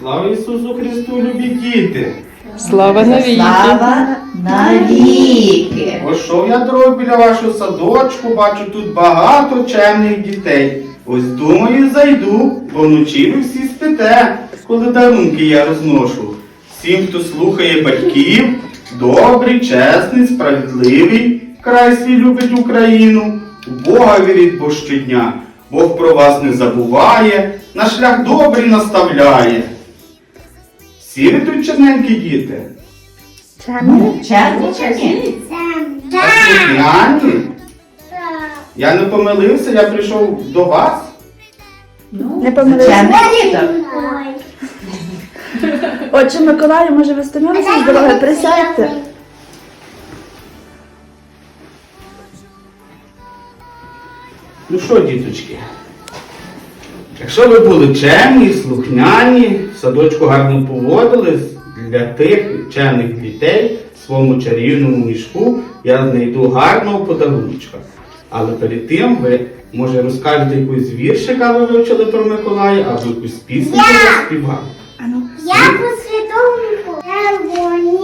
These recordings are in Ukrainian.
Слава Ісусу Христу, любі діти! Слава навіки! Слава навіки! Ось що я дорогу біля вашого садочку, бачу тут багато чемних дітей. Ось думаю, зайду, бо вночі ви всі спите, коли дарунки я розношу. Всім, хто слухає батьків, добрий, чесний, справедливий, край свій любить Україну. У Бога вірить бо щодня, Бог про вас не забуває, на шлях добрий наставляє. Всі ви тут черненькі діти? Черні чи ні? А? Я не помилився, я прийшов до вас. Не помилився. Отче Миколаю, може ви стомилися з дороги? Присядьте. Ну що, діточки? Якщо ви були чемні, слухняні, в садочку гарно поводились, для тих чемних дітей в своєму чарівному мішку я знайду гарного подаруночка. Але перед тим ви, може, розкажете якусь віршика ви вивчили про Миколая, або якусь пісню заспівали. Я по святому червонію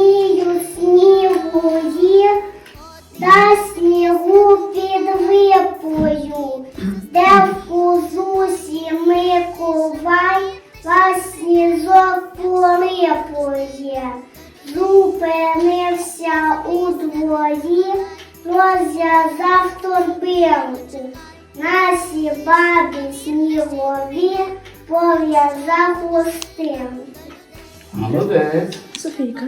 сніжок полипує. Зупинився у дворі, розв'язав торбинку. Наші бабі снігові пов'язав хустинку. Молодець. Софійка.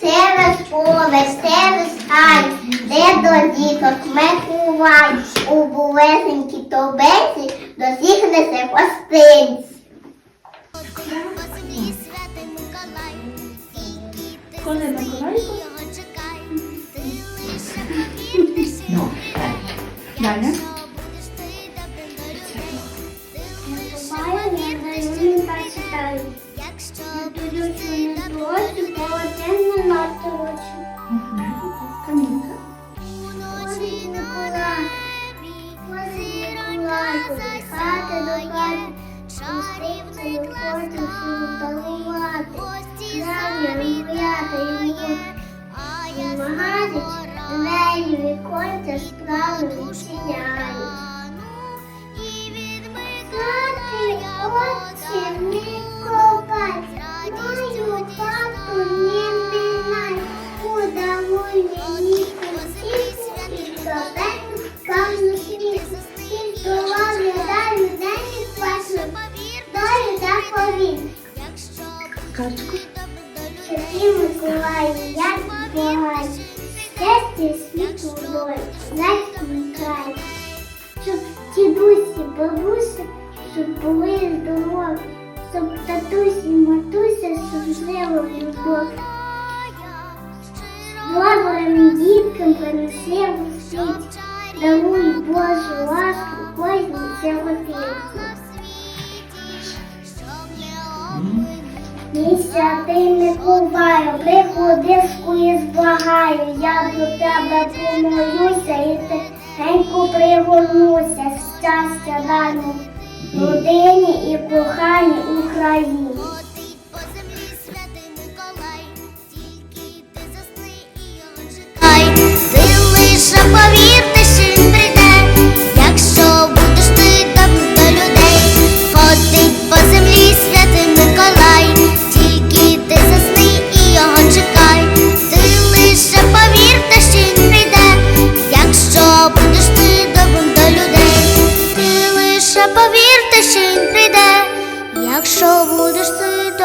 Через поле, через гай, де до діток Миколай, у булесенькій тобесі до всіх несе гостинці. Коли Миколайко? Ну. Далі. Буває, я не прочитаю. Дивлюся не дочу, полотенне на точу. Камінка. Ходить Миколай, ходить Миколайко, від до хати, пустивцею хочу всю дарувати. Знаю, віконця справи відчиняють. Сати очі Качку. Святий Миколай, як благай, щастя світу доль, знай край. Щоб дідусі, бабуся, щоб були здорові, щоб татусі, матуся, щоб жили в любов. Добрим діткам принеси у світ, даруй Божу ласку кожній сиротиці. Мій святий Миколаю, приходи скоріш зблагаю, я до тебе помолюся і тихенько пригорнуся, щастя дану родині і коханій Україні.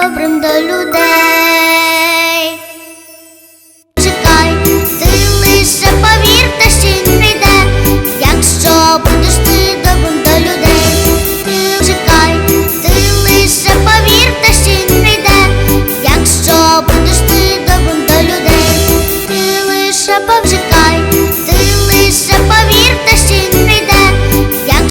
Добрим до людей.